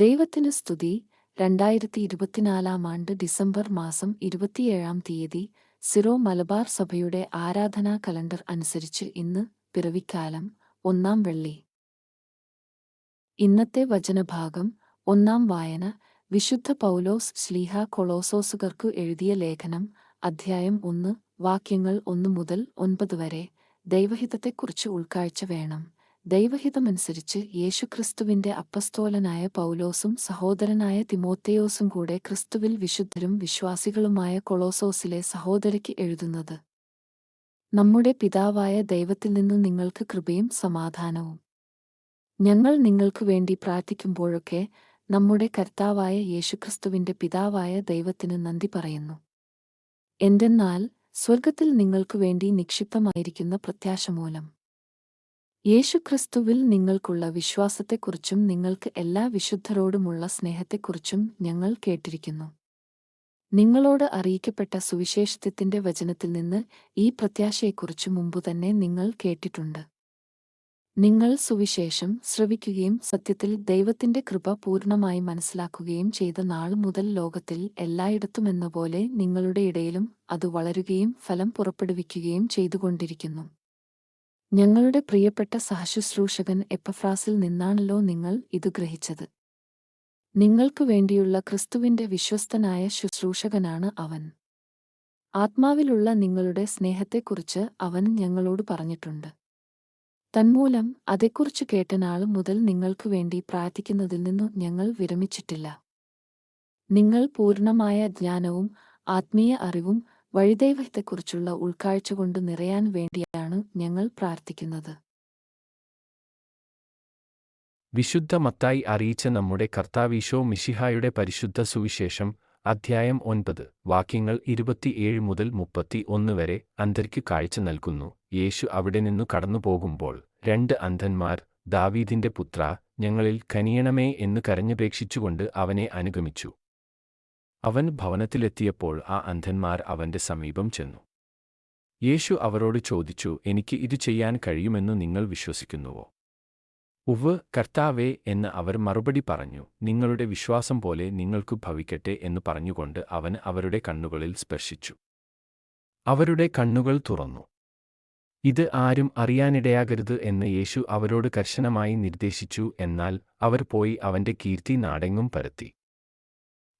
ദൈവത്തിന് സ്തുതി. രണ്ടായിരത്തി ഇരുപത്തിനാലാം ആണ്ട് ഡിസംബർ മാസം ഇരുപത്തിയേഴാം തീയതി സിറോ മലബാർ സഭയുടെ ആരാധനാ കലണ്ടർ അനുസരിച്ച് ഇന്ന് പിറവിക്കാലം ഒന്നാം വെള്ളി. ഇന്നത്തെ വചനഭാഗം ഒന്നാം വായന. വിശുദ്ധ പൗലോസ് ശ്ലീഹ കൊളോസോസുകർക്കു എഴുതിയ ലേഖനം അധ്യായം ഒന്ന് വാക്യങ്ങൾ ഒന്നു മുതൽ ഒൻപത് വരെ ദൈവഹിതത്തെക്കുറിച്ച് ഉൾക്കാഴ്ച വേണം. ദൈവഹിതമനുസരിച്ച് യേശുക്രിസ്തുവിന്റെ അപ്പസ്തോലനായ പൗലോസും സഹോദരനായ തിമോത്തേയോസും കൂടെ ക്രിസ്തുവിൽ വിശുദ്ധരും വിശ്വാസികളുമായ കൊളോസോസിലെ സഹോദരയ്ക്ക് എഴുതുന്നത്. നമ്മുടെ പിതാവായ ദൈവത്തിൽ നിന്ന് നിങ്ങൾക്ക് കൃപയും സമാധാനവും. ഞങ്ങൾ നിങ്ങൾക്കു വേണ്ടി പ്രാർത്ഥിക്കുമ്പോഴൊക്കെ നമ്മുടെ കർത്താവായ യേശുക്രിസ്തുവിന്റെ പിതാവായ ദൈവത്തിന് നന്ദി പറയുന്നു. എന്തെന്നാൽ സ്വർഗത്തിൽ നിങ്ങൾക്കു വേണ്ടി നിക്ഷിപ്തമായിരിക്കുന്ന പ്രത്യാശ മൂലം. യേശുക്രിസ്തുവിൽ നിങ്ങൾക്കുള്ള വിശ്വാസത്തെക്കുറിച്ചും നിങ്ങൾക്ക് എല്ലാ വിശുദ്ധരോടുമുള്ള സ്നേഹത്തെക്കുറിച്ചും ഞങ്ങൾ കേട്ടിരിക്കുന്നു. നിങ്ങളോട് അറിയിക്കപ്പെട്ട സുവിശേഷത്വത്തിന്റെ വചനത്തിൽ നിന്ന് ഈ പ്രത്യാശയെക്കുറിച്ച് മുമ്പുതന്നെ നിങ്ങൾ കേട്ടിട്ടുണ്ട്. നിങ്ങൾ സുവിശേഷം ശ്രവിക്കുകയും സത്യത്തിൽ ദൈവത്തിന്റെ കൃപ പൂർണമായി മനസ്സിലാക്കുകയും ചെയ്ത നാൾ മുതൽ ലോകത്തിൽ എല്ലായിടത്തുമെന്നപോലെ നിങ്ങളുടെ ഇടയിലും അത് വളരുകയും ഫലം പുറപ്പെടുവിക്കുകയും ചെയ്തുകൊണ്ടിരിക്കുന്നു. ഞങ്ങളുടെ പ്രിയപ്പെട്ട സഹശുശ്രൂഷകൻ എപ്പഫ്രാസിൽ നിന്നാണല്ലോ നിങ്ങൾ ഇത് ഗ്രഹിച്ചത്. നിങ്ങൾക്കു വേണ്ടിയുള്ള ക്രിസ്തുവിന്റെ വിശ്വസ്തനായ ശുശ്രൂഷകനാണ് അവൻ. ആത്മാവിലുള്ള നിങ്ങളുടെ സ്നേഹത്തെക്കുറിച്ച് അവൻ ഞങ്ങളോട് പറഞ്ഞിട്ടുണ്ട്. തന്മൂലം അതെക്കുറിച്ച് കേട്ട നാൾ മുതൽ നിങ്ങൾക്കു വേണ്ടി പ്രാർത്ഥിക്കുന്നതിൽ നിന്നു ഞങ്ങൾ വിരമിച്ചിട്ടില്ല. നിങ്ങൾ പൂർണമായ ജ്ഞാനവും ആത്മീയ അറിവും വഴിദൈവത്തെക്കുറിച്ചുള്ള ഉൾക്കാഴ്ച കൊണ്ട് നിറയാൻ വേണ്ടിയാണ് ഞങ്ങൾ പ്രാർത്ഥിക്കുന്നത്. വിശുദ്ധ മത്തായി അറിയിച്ച നമ്മുടെ കർത്താവീശോ മിഷിഹായുടെ പരിശുദ്ധ സുവിശേഷം അധ്യായം ഒൻപത് വാക്യങ്ങൾ ഇരുപത്തിയേഴ് മുതൽ മുപ്പത്തി ഒന്ന് വരെ അന്ധർക്ക് കാഴ്ച നൽകുന്നു. യേശു അവിടെ നിന്നു കടന്നുപോകുമ്പോൾ രണ്ട് അന്ധന്മാർ ദാവീദിന്റെ പുത്ര ഞങ്ങളിൽ കനിയണമേ എന്ന് കരഞ്ഞപേക്ഷിച്ചുകൊണ്ട് അവനെ അനുഗമിച്ചു. അവൻ ഭവനത്തിലെത്തിയപ്പോൾ ആ അന്ധന്മാർ അവന്റെ സമീപം ചെന്നു. യേശു അവരോട് ചോദിച്ചു എനിക്ക് ഇത് ചെയ്യാൻ കഴിയുമെന്ന് നിങ്ങൾ വിശ്വസിക്കുന്നുവോ? ഉവ് കർത്താവേ എന്ന് അവർ മറുപടി പറഞ്ഞു. നിങ്ങളുടെ വിശ്വാസം പോലെ നിങ്ങൾക്കു ഭവിക്കട്ടെ എന്ന് പറഞ്ഞുകൊണ്ട് അവൻ അവരുടെ കണ്ണുകളിൽ സ്പർശിച്ചു. അവരുടെ കണ്ണുകൾ തുറന്നു. ഇത് ആരും അറിയാനിടയാകരുത് എന്ന് യേശു അവരോട് കർശനമായി നിർദ്ദേശിച്ചു. എന്നാൽ അവർ പോയി അവന്റെ കീർത്തി നാടെങ്ങും പരത്തി.